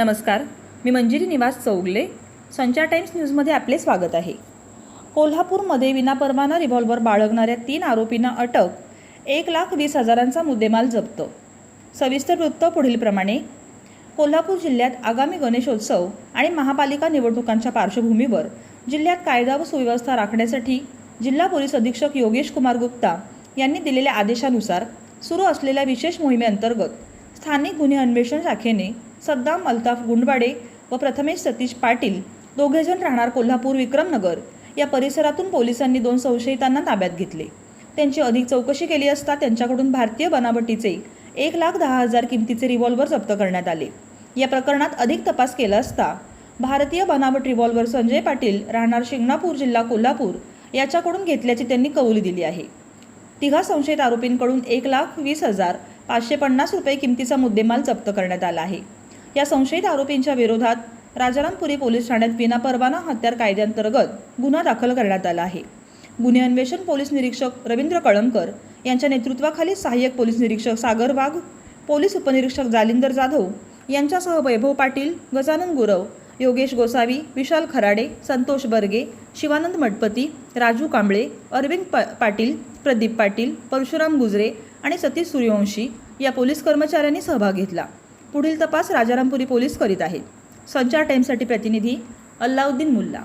नमस्कार. मी मंजिरी निवास चौगले. संचार टाइम्स न्यूजमध्ये आपले स्वागत आहे. कोल्हापूरमध्ये विनापरवाना रिव्हॉल्वर बाळगणाऱ्या तीन आरोपींना अटक एक लाख वीस हजारांचा मुद्देमाल जप्त. सविस्तर वृत्त पुढीलप्रमाणे कोल्हापूर जिल्ह्यात आगामी गणेशोत्सव आणि महापालिका निवडणुकांच्या पार्श्वभूमीवर जिल्ह्यात कायदा व सुव्यवस्था राखण्यासाठी जिल्हा पोलीस अधीक्षक योगेश कुमार गुप्ता यांनी दिलेल्या आदेशानुसार सुरू असलेल्या विशेष मोहिमेअंतर्गत स्थानिक गुन्हे अन्वेषण शाखेने सद्दाम अल्ताफ गुंडवाडे व प्रथमेश सतीश पाटील दोघेजण राहणार कोल्हापूर विक्रमनगर. या परिसरातून पोलिसांनी दोन संशयितांना ताब्यात घेतले. त्यांची अधिक चौकशी केली असता त्यांच्याकडून भारतीय बनावटीचे एक लाख दहा हजार किमतीचे रिव्हॉल्वर जप्त करण्यात आले. या प्रकरणात अधिक तपास केला असता भारतीय बनावट रिव्हॉल्वर संजय पाटील राहणार शिंगणापूर जिल्हा कोल्हापूर याच्याकडून घेतल्याची त्यांनी कबुली दिली आहे. तिघा संशयित आरोपींकडून एक लाख वीस हजार पाचशे पन्नास रुपये किमतीचा मुद्देमाल जप्त करण्यात आला आहे. या संशयित आरोपींच्या विरोधात राजारामपुरी पोलीस ठाण्यात विनापरवाना हत्यार कायद्यांतर्गत गुन्हा दाखल करण्यात आला आहे. गुन्हे अन्वेषण पोलीस निरीक्षक रवींद्र कळमकर यांच्या नेतृत्वाखाली सहाय्यक पोलीस निरीक्षक सागर वाघ पोलीस उपनिरीक्षक जालिंदर जाधव यांच्यासह वैभव पाटील गजानन गुरव योगेश गोसावी विशाल खराडे संतोष बर्गे शिवानंद मठपती राजू कांबळे अरविंद प पाटील प्रदीप पाटील परशुराम गुजरे आणि सतीश सूर्यवंशी या पोलीस कर्मचाऱ्यांनी सहभाग घेतला. पुढील तपास राजारामपुरी पोलीस करीत आहेत. संचार टाईमसाठी प्रतिनिधी अल्लाउद्दीन मुल्ला.